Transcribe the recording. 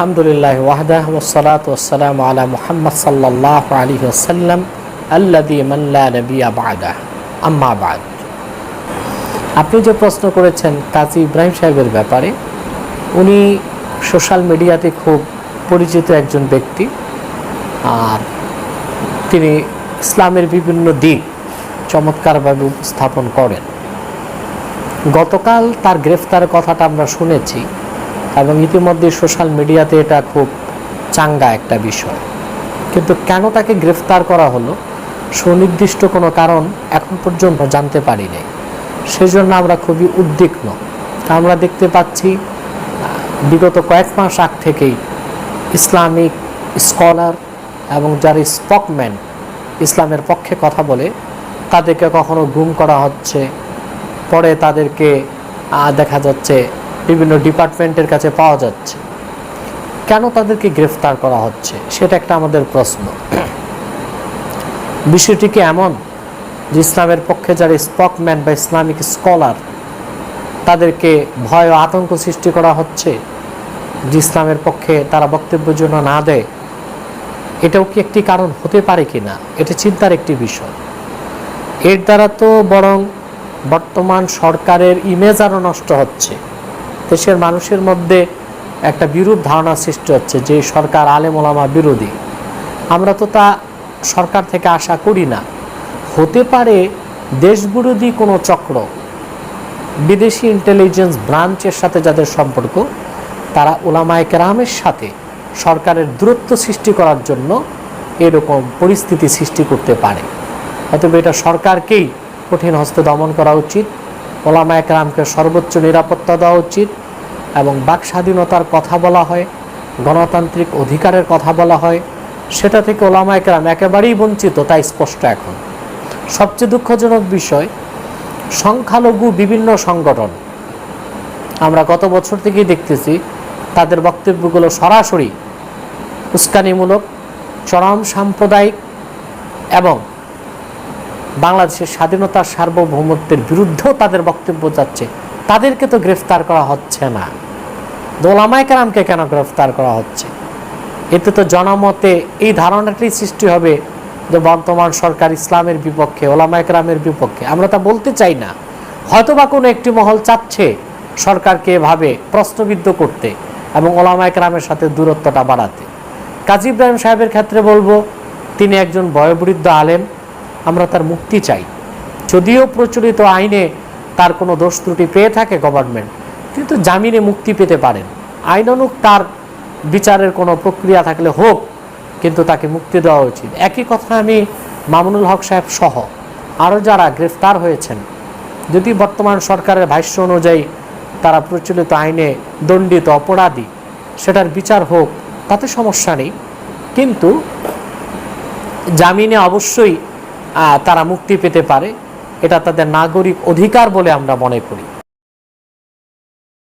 আলহামদুলিল্লাহ ওয়াহদাহ ওসালাত ওসালাম আলা মুহাম্মদ সাল্লাহ আলী ওসাল্লাম আল্লাদি মাল্লা নবিয়া বাদা আম্মা বাদ। আপনি যে প্রশ্ন করেছেন কাজী ইব্রাহিম সাহেবের ব্যাপারে, উনি সোশ্যাল মিডিয়াতে খুব পরিচিত একজন ব্যক্তি, আর তিনি ইসলামের বিভিন্ন দিক চমৎকারভাবে উপস্থাপন করেন। গতকাল তার গ্রেফতারের কথাটা আমরা শুনেছি। এবং ইতিমধ্যে সোশ্যাল মিডিয়াতে এটা খুব চাঙ্গা একটা বিষয়। কিন্তু কেন তাকে গ্রেফতার করা হলো? সুনির্দিষ্ট কোনো কারণ এখন পর্যন্ত জানতে পারিনি। সেজন্য আমরা খুবই উদ্বিগ্ন। আমরা দেখতে পাচ্ছি, বিগত কয়েক মাস আগ থেকেই ইসলামিক স্কলার এবং যারা স্পকম্যান ইসলামের পক্ষে কথা বলে, তাদেরকে কখনো গুম করা হচ্ছে। পরে তাদেরকে দেখা যাচ্ছে বিভিন্ন ডিপার্টমেন্টের কাছে পাওয়া যাচ্ছে। কেন তাদেরকে গ্রেফতার করা হচ্ছে? সেটা একটা আমাদের প্রশ্ন। বিষয়টি কি এমন যে ইসলামের পক্ষে যারা স্পকম্যান বা ইসলামিক স্কলার, তাদেরকে ভয় ও আতঙ্ক সৃষ্টি করা হচ্ছে যে ইসলামের পক্ষে তারা বক্তব্য জন্য না দেয়? এটাও কি একটি কারণ হতে পারে কি না? এটা চিন্তার একটি বিষয়। এর দ্বারা তো বরং বর্তমান সরকারের ইমেজ আরও নষ্ট হচ্ছে। দেশের মানুষের মধ্যে একটা বিরূপ ধারণা সৃষ্টি হচ্ছে যে সরকার আলেম ওলামা বিরোধী। আমরা তো তা সরকার থেকে আশা করি না। হতে পারে দেশবিরোধী কোনো চক্র, বিদেশি ইন্টেলিজেন্স ব্রাঞ্চের সাথে যাদের সম্পর্ক, তারা ওলামায় কেরামের সাথে সরকারের দূরত্ব সৃষ্টি করার জন্য এরকম পরিস্থিতি সৃষ্টি করতে পারে। অতএব এটা সরকারকেই কঠিন হস্তে দমন করা উচিত। ওলামা একরামকে সর্বোচ্চ নিরাপত্তা দেওয়া উচিত এবং বাক স্বাধীনতার কথা বলা হয়, গণতান্ত্রিক অধিকারের কথা বলা হয়। সেটা থেকে ওলামা একরাম একেবারেই বঞ্চিত, তাই স্পষ্ট এখন। সবচেয়ে দুঃখজনক বিষয়, সংখ্যালঘু বিভিন্ন সংগঠন। আমরা গত বছর থেকেই দেখতেছি, তাদের বক্তব্যগুলো সরাসরি উস্কানিমূলক, চরম সাম্প্রদায়িক এবং বাংলাদেশের স্বাধীনতার সার্বভৌমত্বের বিরুদ্ধেও তাদের বক্তব্য যাচ্ছে। তাদেরকে তো গ্রেফতার করা হচ্ছে না। দোলামায় কেরামকে কেন গ্রেফতার করা হচ্ছে? এতে তো জনমতে এই ধারণাটি সৃষ্টি হবে যে বর্তমান সরকার ইসলামের বিপক্ষে, ওলামায় কেরামের বিপক্ষে। আমরা তা বলতে চাই না। হয়তো বা কোনো একটি মহল চাচ্ছে সরকারকে এভাবে প্রশ্নবিদ্ধ করতে এবং ওলামায় কেরামের সাথে দূরত্বটা বাড়াতে। কাজী ইব্রাহিম সাহেবের ক্ষেত্রে বলব, তিনি একজন বয়োবৃদ্ধ আলেম। আমরা তার মুক্তি চাই। যদিও প্রচলিত আইনে তার কোনো দোষ ত্রুটি পেয়ে থাকে গভর্নমেন্ট কিন্তু জামিনে মুক্তি পেতে পারেন। আইনানুক তার বিচারের কোনো প্রক্রিয়া থাকলে হোক, কিন্তু তাকে মুক্তি দেওয়া উচিত। একই কথা আমি মামুনুল হক সাহেব সহ আরও যারা গ্রেফতার হয়েছেন, যদি বর্তমান সরকারের ভাষ্য অনুযায়ী তারা প্রচলিত আইনে দণ্ডিত অপরাধী, সেটার বিচার হোক, তাতে সমস্যা নেই। কিন্তু জামিনে অবশ্যই তারা মুক্তি পেতে পারে। এটা তাদের নাগরিক অধিকার বলে আমরা মনে করি।